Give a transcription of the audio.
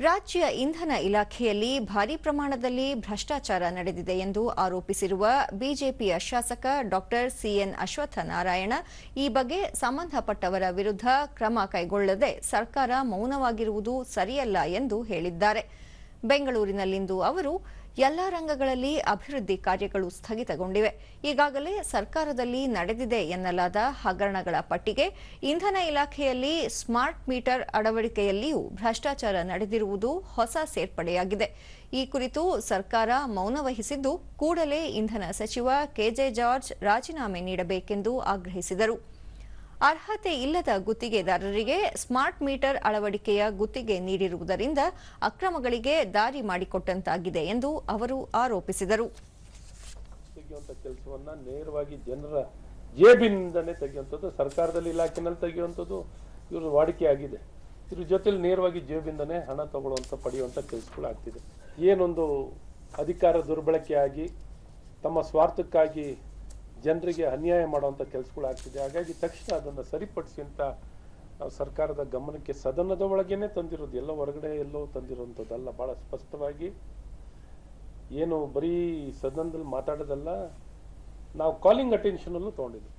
ರಾಜ್ಯ ಇಂಧನ ಇಲಾಖೆಯಲ್ಲಿ ಭಾರಿ ಪ್ರಮಾಣದಲ್ಲಿ ಭ್ರಷ್ಟಾಚಾರ ನಡೆದಿದೆ ಎಂದು ಆರೋಪಿಸಿರುವ ಬಿಜೆಪಿಯ ಶಾಸಕ ಡಾಕ್ಟರ್ ಸಿಎನ್ ಅಶ್ವತ್ಥನಾರಾಯಣ ಈ ಬಗ್ಗೆ ಸಂಬಂಧಪಟ್ಟವರ ವಿರುದ್ಧ ಕ್ರಮ ಕೈಗೊಳ್ಳದೆ ಸರ್ಕಾರ ಮೌನವಾಗಿರುವುದು ಸರಿಯಲ್ಲ ಎಂದು ಹೇಳಿದ್ದಾರೆ. ಬೆಂಗಳೂರಿನಲ್ಲಿಂದು ಅವರು ಎಲ್ಲಾ ರಂಗಗಳಲ್ಲಿ ಅಭಿವೃದ್ಧಿ ಕಾರ್ಯಗಳು ಸ್ಥಗಿತಗೊಂಡಿವೆ. ಈಗಾಗಲೇ ಸರ್ಕಾರದಲ್ಲಿ ನಡೆದಿದೆ ಎನ್ನಲಾದ ಹಗರಣಗಳ ಪಟ್ಟಿಗೆ ಇಂಧನ ಇಲಾಖೆಯಲ್ಲಿ ಸ್ಮಾರ್ಟ್ ಮೀಟರ್ ಅಳವಡಿಕೆಯಲ್ಲಿಯೂ ಭ್ರಷ್ಟಾಚಾರ ನಡೆದಿರುವುದು ಹೊಸ ಸೇರ್ಪಡೆಯಾಗಿದೆ. ಈ ಕುರಿತು ಸರ್ಕಾರ ಮೌನ ವಹಿಸಿದ್ದು, ಕೂಡಲೇ ಇಂಧನ ಸಚಿವ ಕೆಜೆ ಜಾರ್ಜ್ ರಾಜೀನಾಮೆ ನೀಡಬೇಕೆಂದು ಆಗ್ರಹಿಸಿದರು. ಅರ್ಹತೆ ಇಲ್ಲದ ಗುತ್ತಿಗೆದಾರರಿಗೆ ಸ್ಮಾರ್ಟ್ ಮೀಟರ್ ಅಳವಡಿಕೆಯ ಗುತ್ತಿಗೆ ನೀಡಿರುವುದರಿಂದ ಅಕ್ರಮಗಳಿಗೆ ದಾರಿ ಮಾಡಿಕೊಟ್ಟಂತಾಗಿದೆ ಎಂದು ಅವರು ಆರೋಪಿಸಿದರು. ಕೆಲಸವನ್ನ ನೇರವಾಗಿ ಜನರ ಜೇಬಿನಿಂದನೇ ತೆಗೆಯುವಂಥದ್ದು, ಸರ್ಕಾರದಲ್ಲಿ ಇಲಾಖೆನಲ್ಲಿ ತೆಗೆಯುವಂಥದ್ದು ಇವರು ವಾಡಿಕೆ ಆಗಿದೆ. ಇದ್ರ ಜೊತೆಲಿ ನೇರವಾಗಿ ಜೇಬಿಂದನೇ ಹಣ ತಗೊಳ್ಳುವಂಥ ಪಡೆಯುವಂಥ ಕೆಲಸಗಳಾಗ್ತಿದೆ. ಏನೊಂದು ಅಧಿಕಾರ ದುರ್ಬಳಕೆ ಆಗಿ ತಮ್ಮ ಸ್ವಾರ್ಥಕ್ಕಾಗಿ ಜನರಿಗೆ ಅನ್ಯಾಯ ಮಾಡುವಂಥ ಕೆಲಸಗಳಾಗ್ತಿದೆ ಹಾಗಾಗಿ ತಕ್ಷಣ ಅದನ್ನು ಸರಿಪಡಿಸಿ ಅಂತ ಸರ್ಕಾರದ ಗಮನಕ್ಕೆ ಸದನದ ಒಳಗೇನೆ ತಂದಿರೋದು, ಎಲ್ಲ ಹೊರಗಡೆ ಎಲ್ಲೋ ತಂದಿರುವಂಥದ್ದಲ್ಲ ಭಾಳ ಸ್ಪಷ್ಟವಾಗಿ ಏನು ಬರೀ ಸದನದಲ್ಲಿ ಮಾತಾಡೋದಲ್ಲ, ನಾವು ಕಾಲಿಂಗ್ ಅಟೆನ್ಷನಲ್ಲೂ ತೊಗೊಂಡಿದ್ವಿ